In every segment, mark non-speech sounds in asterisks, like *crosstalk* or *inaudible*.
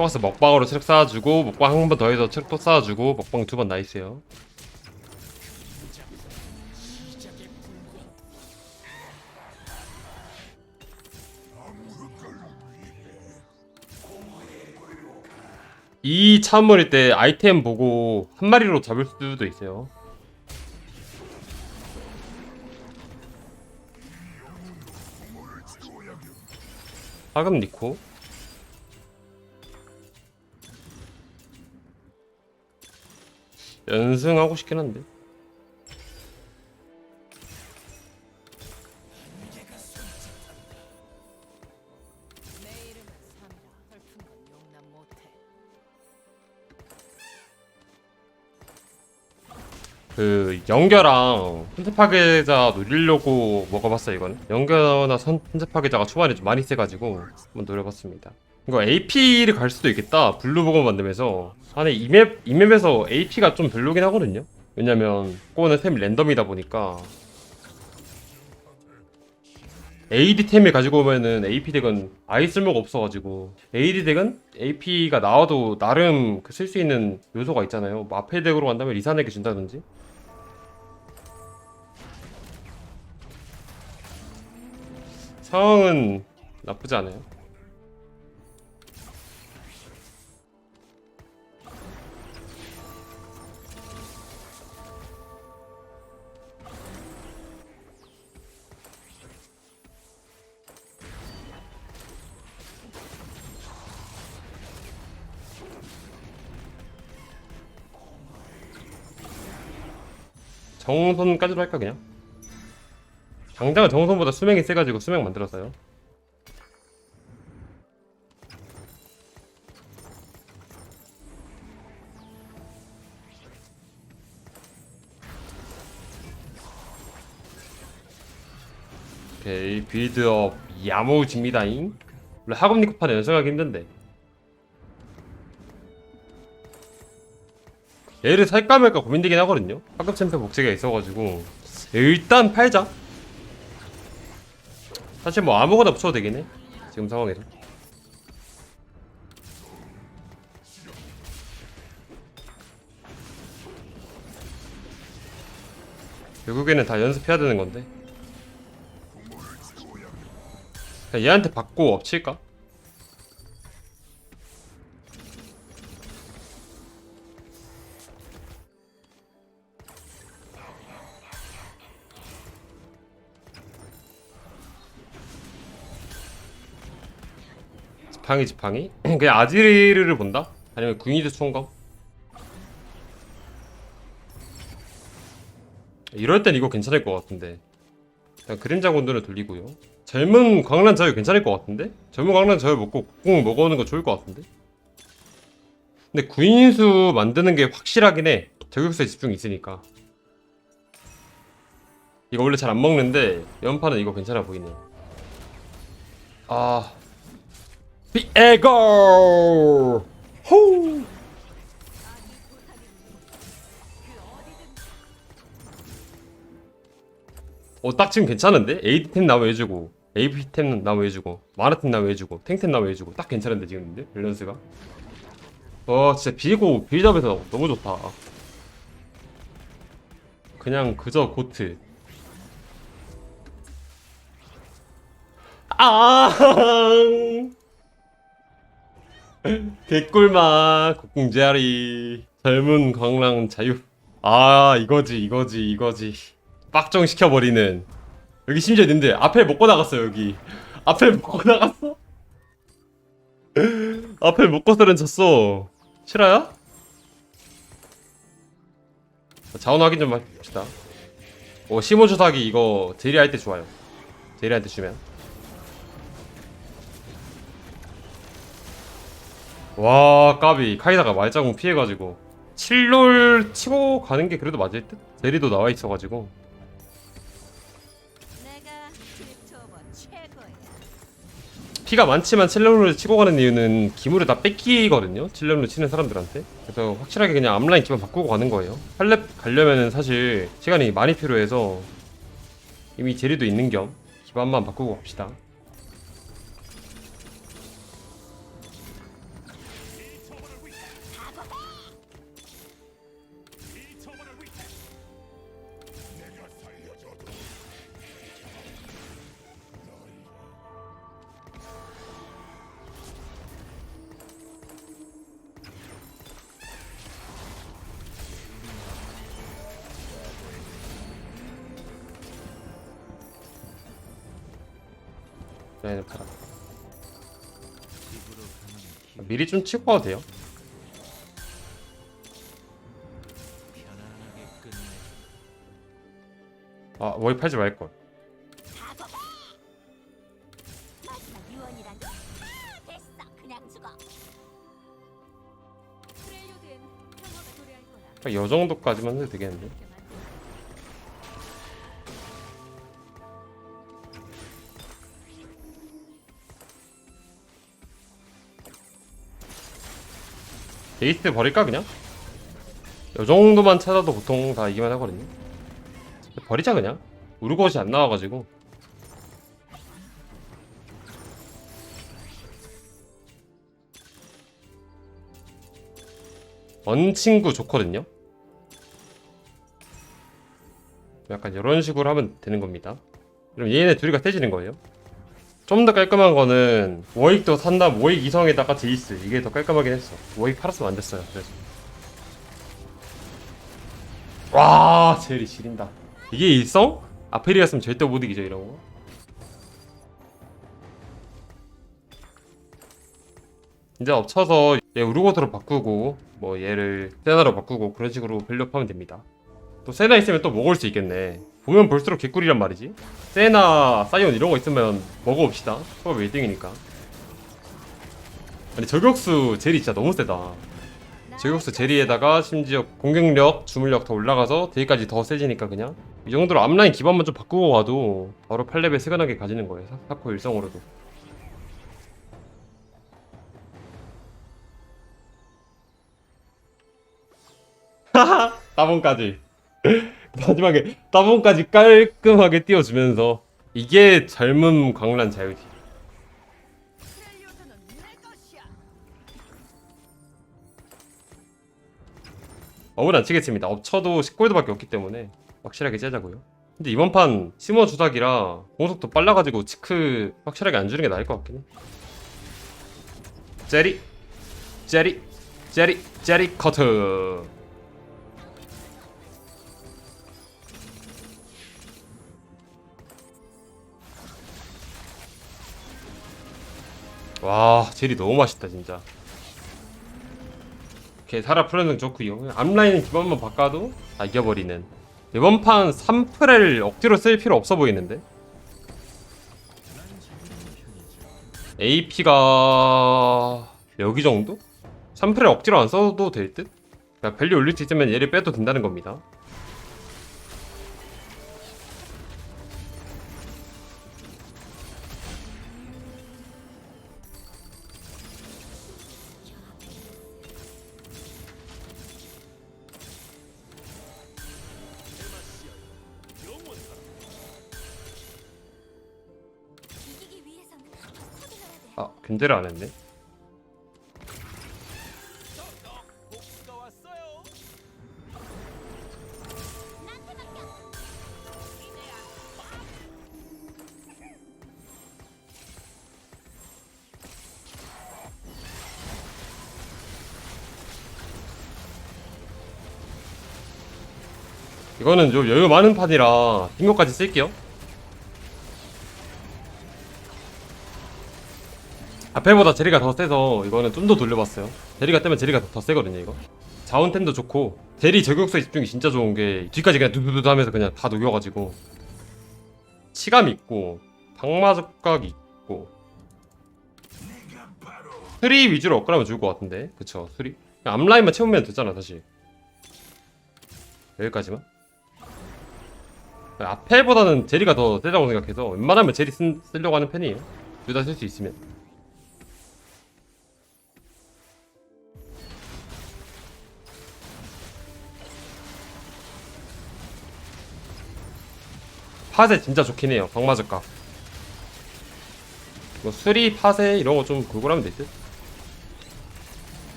포커스 먹방으로 체력 쌓아주고 먹방 한 번 더 해서 체력 또 쌓아주고 먹방 두 번 나이스요. 이 차원물일 때 아이템 보고 한 마리로 잡을 수도 있어요. 하금 니코 연승하고 싶긴 한데. 그 연결랑 선제 파괴자 노리려고 먹어봤어요 이거는 연결나 선- 선제 파괴자가 초반에 좀 많이 세가지고 한번 노려봤습니다 이거 AP를 갈 수도 있겠다. 블루보건 만들면서. 안에 이맵, 이맵에서 AP가 좀 별로긴 하거든요? 왜냐면 그거는 템이 랜덤이다 보니까. AD 템을 가지고 오면은 AP 덱은 아예 쓸모가 없어가지고. AD 덱은 AP가 나와도 나름 그쓸수 있는 요소가 있잖아요. 뭐 앞에 덱으로 간다면 리산에게 준다든지. 상황은 나쁘지 않아요. 정선까지도 할까 그냥? 당장은 정선보다 수명이 세가지고 수명 만들었어요. 오케이 빌드업 야무집니다잉. 원래 학업 니코판 연습하기 힘든데. 얘를 살까 말까 고민되긴 하거든요. 학급 챔피언 복제가 있어가지고 일단 팔자. 사실 뭐 아무거나 붙여도 되긴 해. 지금 상황에서. 결국에는 다 연습해야 되는 건데. 얘한테 받고 엎칠까? 지팡이 지팡이? *clears throat* 그냥 아지르를 본다? 아니면 구이드 총검? 이럴 땐 이거 괜찮을 것 같은데 그냥 그림자 곤도를 돌리고요 젊은 광란 자유 괜찮을 것 같은데? 젊은 광란 자유 먹고 국궁 먹어오는 거 좋을 것 같은데? 근데 구인수 만드는 게 확실하긴 해 저격수에 집중이 있으니까 이거 원래 잘 안 먹는데 연판은 이거 괜찮아 보이네 아 비에고 호 어, 딱 지금 괜찮은데? AD템 나무 해주고, AP템 나무 해주고, 마라템 나무 해주고, 탱템 나무 해주고, 딱 괜찮은데, 지금 근데? 밸런스가? 어, 진짜 비고 빌드업에서 너무 좋다. 그냥 그저 고트. 아! *laughs* 개꿀맛, 국궁제아리, 젊은 광랑 자유. 아, 이거지, 이거지, 이거지. 빡정 시켜버리는. 여기 심지어 님들 앞에 먹고 나갔어 여기. 앞에 먹고 나갔어? *laughs* 앞에 먹고서는 졌어. 실화야? 자원 확인 좀 합시다. 오 시모 주사기 이거 제리할 때 좋아요. 제리할 때 주면 와 까비 카이사가 말자공 피해가지고 7롤 치고 가는 게 그래도 맞을 듯? 제리도 나와 있어가지고. 피가 많지만 칠레론을 치고 가는 이유는 기물을 다 뺏기거든요. 칠레론을 치는 사람들한테. 그래서 확실하게 그냥 앞라인 기반 바꾸고 가는 거예요. 팔렙 가려면은 사실 시간이 많이 필요해서 이미 제리도 있는 겸 기반만 바꾸고 갑시다. 라인을 팔아 미리 좀 치고 가도 돼요. 아 워이 팔지 말걸. 이 아, 정도까지만 해도 되겠는데 베이스 버릴까 그냥? 이 정도만 찾아도 보통 다 이기만 하거든요. 버리자 그냥. 우르것이 안 나와가지고. 언친구 좋거든요. 약간 이런 식으로 하면 되는 겁니다. 그럼 얘네 둘이가 세지는 거예요 좀 더 깔끔한 거는 워익도 산담 워익 이성에다가 제이스. 이게 더 깔끔하긴 했어. 워익 팔았으면 안 됐어요. 그래서. 와 제리 지린다. 이게 일성? 아페리였으면 절대 못 이기죠 이런 거. 이제 엎쳐서 얘 우르고트로 바꾸고 뭐 얘를 세나로 바꾸고 그런 식으로 밸류업하면 됩니다 또 세나 있으면 또 먹을 수 있겠네. 보면 볼수록 개꿀이란 말이지. 세나, 사이온 이런 거 있으면 먹어봅시다. 초밥 1등이니까. 아니 저격수 젤이 진짜 너무 세다. 저격수 제리에다가 심지어 공격력, 주물력 더 올라가서 딜까지 더 세지니까 그냥. 이 정도로 앞라인 기반만 좀 바꾸고 와도 바로 8레벨 스근하게 가지는 거예요 사- 사코 일성으로도. 하하! *laughs* 따봉까지 *laughs* 마지막에 따봉까지 깔끔하게 띄워주면서 이게 젊은 광란 자유지. 업은 안 치겠습니다. 업쳐도 10골드밖에 없기 때문에 확실하게 째자고요. 근데 이번 판 심어 주작이라 공속도 빨라가지고 치크 확실하게 안 주는 게 나을 것 같긴 해. 제리, 제리, 제리, 제리 커트. 와, 제리 너무 맛있다 진짜. 이렇게 살아 풀어는 좋고요. 앞라인 기반만 바꿔도 다 이겨버리는. 이번 판 3프렐 억지로 쓸 필요 없어 보이는데. AP가 여기 정도? 3프렐 억지로 안 써도 될 듯? 그러니까 밸류 올릴 수 있으면 얘를 빼도 된다는 겁니다. 아, 견제를 안 했네. 이거는 좀 여유 많은 판이라 빙고까지 쓸게요. 앞에보다 제리가 더 세서 이거는 좀 더 돌려봤어요. 제리가 뜨면 제리가 더, 더 세거든요 이거. 자원템도 좋고 제리 저격수의 집중이 진짜 좋은 게 뒤까지 그냥 두두두 하면서 그냥 다 녹여가지고. 치감 있고 방마적각 있고. 수리 위주로 업그레이면 좋을 것 같은데. 그쵸 수리. 그냥 앞라인만 채우면 되잖아 사실 여기까지만. 앞에보다는 제리가 더 세다고 생각해서 웬만하면 제리 쓴, 쓰려고 하는 편이에요. 둘 다 쓸 수 있으면 파세 진짜 좋긴 해요. 방마적각 뭐 수리 파세 이런 거 좀 골고루 하면 될듯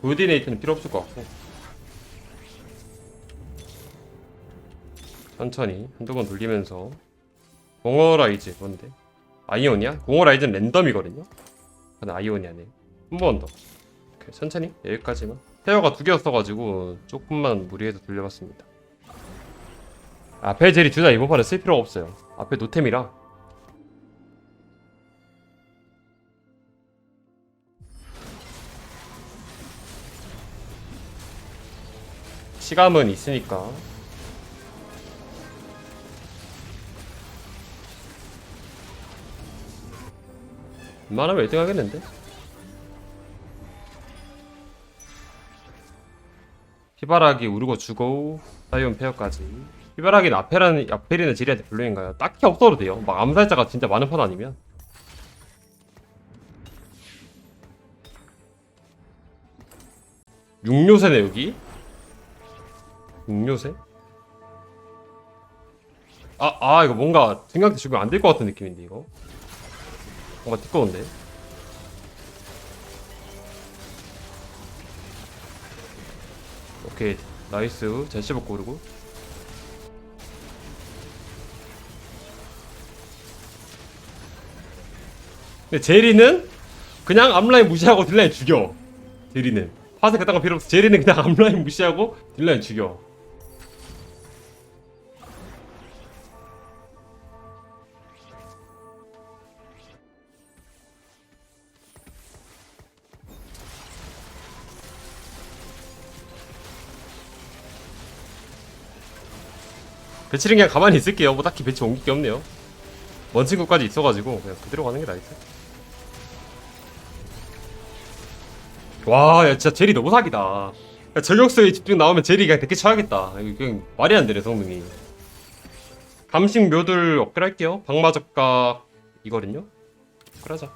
코디네이트는 필요 없을 것 같고 천천히 한두 번 돌리면서. 공어라이즈 뭔데? 아이오니아? 공어라이즈는 랜덤이거든요? 근데 아이오니아네. 한 번 더. 천천히. 여기까지만. 페어가 두 개였어가지고 조금만 무리해서 돌려봤습니다 앞에 젤이 둘 다 이번 판에 쓸 필요가 없어요. 앞에 노템이라. 시감은 있으니까. 웬만하면 1등 하겠는데? 피바라기 우르고 주고 사이온 페어까지. 피바라기는 아페라는 아페리는 지리한테 별로인가요? 딱히 없어도 돼요. 막 암살자가 진짜 많은 판 아니면. 육요새네 여기? 육요새? 아, 아 이거 뭔가 생각대 죽으면 안될 것 같은 느낌인데 이거. 뭔가 두꺼운데. 오케이. 나이스. 잘 씹었고 그리고 근데 제리는 그냥 앞라인 무시하고 딜라인 죽여. 제리는. 파세 그딴 거 필요 없어. 제리는 그냥 *laughs* 앞라인 무시하고 딜라인 죽여. 배치는 그냥 가만히 있을게요. 뭐 딱히 배치 옮길 게 없네요. 먼 친구까지 있어가지고 그냥 그대로 가는 게 나겠어 와, 야, 진짜 제리 너무 사기다. 야, 저격수에 집중 나오면 제리 그냥 대게 쳐야겠다. 이거 말이 안 되네, 성능이. 감식 묘들 업그레이드할게요. 방마적각 이거든요? 그러자.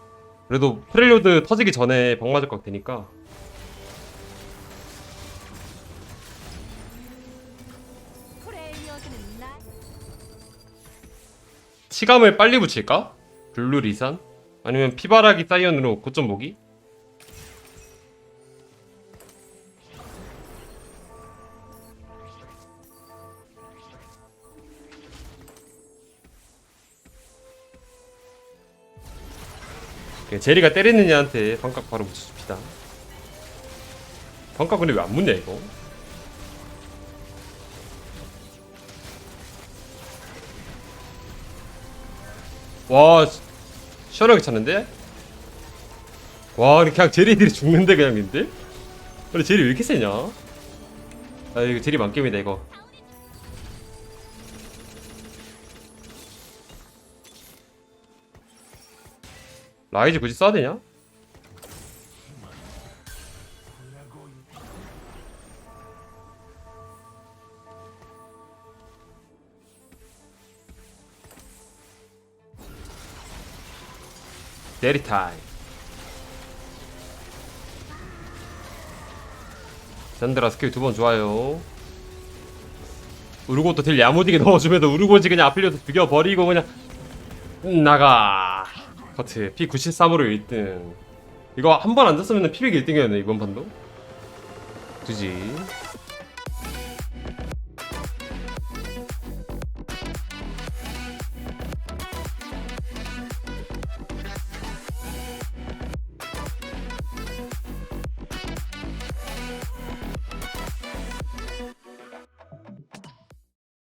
그래도 프렐리오드 터지기 전에 방마적각 되니까. 치감을 빨리 붙일까? 블루 리산? 아니면 피바라기 사이언으로 고점 보기? 제리가 때리는 애한테 반각 바로 붙여줍시다 반각 근데 왜안 붙냐 이거? 와 시- 시원하게 찼는데? 와 그냥 제리들이 죽는데 그냥 님들? 근데 제리 왜 이렇게 세냐? 아 이거 제리 만겜이다 이거 라이즈 굳이 써야 되냐? 데리 타임 샌드라 스킬 두 번 좋아요. 우르고도 딜 야무지게 *laughs* 넣어주면서 우르고지 그냥 아필려도 죽여버리고 그냥 음, 나가 커트 P93으로 1등. 이거 한번안 졌으면 피백 1등이었네 이번 판도. 그지